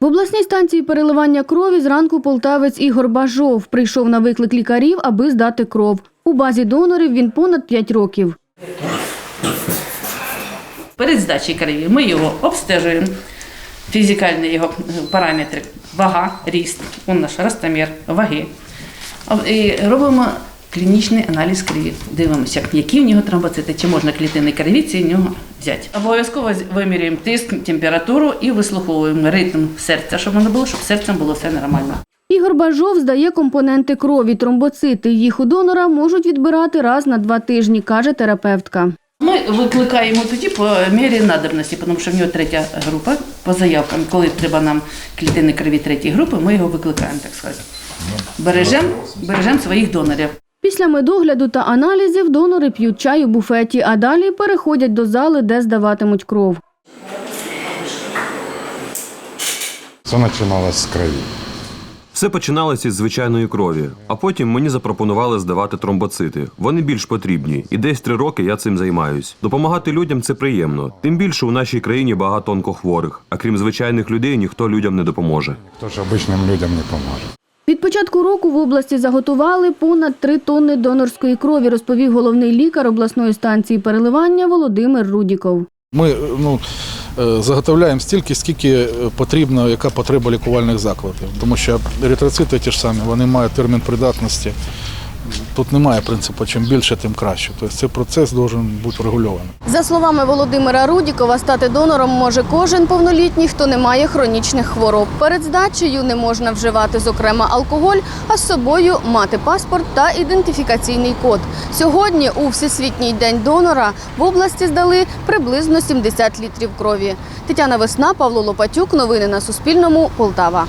В обласній станції переливання крові зранку полтавець Ігор Бажов прийшов на виклик лікарів, аби здати кров. У базі донорів він понад 5 років. Перед здачею крові ми його обстежуємо. Фізикальні його параметри, вага, ріст, он наш ростомір, ваги. І робимо клінічний аналіз крові. Дивимося, які в нього тромбоцити, чи можна клітини крові ці в нього взяти. Обов'язково вимірюємо тиск, температуру і вислуховуємо ритм серця, щоб воно було, щоб серцем було все нормально. Ігор Бажов здає компоненти крові, тромбоцити. Їх у донора можуть відбирати раз на два тижні, каже терапевтка. Ми викликаємо тоді по мірі надобності, тому що в нього третя група по заявкам. Коли треба нам клітини крові третьої групи, ми його викликаємо, так сказати. Бережемо бережем своїх донорів. Після медогляду та аналізів донори п'ють чай у буфеті, а далі переходять до зали, де здаватимуть кров. Все починалось з крові. Все починалося із звичайної крові, а потім мені запропонували здавати тромбоцити. Вони більш потрібні, і десь три роки я цим займаюсь. Допомагати людям це приємно. Тим більше у нашій країні багато онкохворих, а крім звичайних людей, ніхто людям не допоможе. Хто ж обичним людям не поможе. Від початку року в області заготували понад три тонни донорської крові, розповів головний лікар обласної станції переливання Володимир Рудіков. Ми ну, е, заготовляємо стільки, скільки потрібно, яка потреба лікувальних закладів. Тому що еритроцити ті ж самі, вони мають термін придатності. Тут немає принципу, чим більше, тим краще. Тобто цей процес має бути регульований. За словами Володимира Рудікова, стати донором може кожен повнолітній, хто не має хронічних хвороб. Перед здачею не можна вживати, зокрема, алкоголь, а з собою мати паспорт та ідентифікаційний код. Сьогодні, у Всесвітній день донора, в області здали приблизно 70 літрів крові. Тетяна Весна, Павло Лопатюк. Новини на Суспільному. Полтава.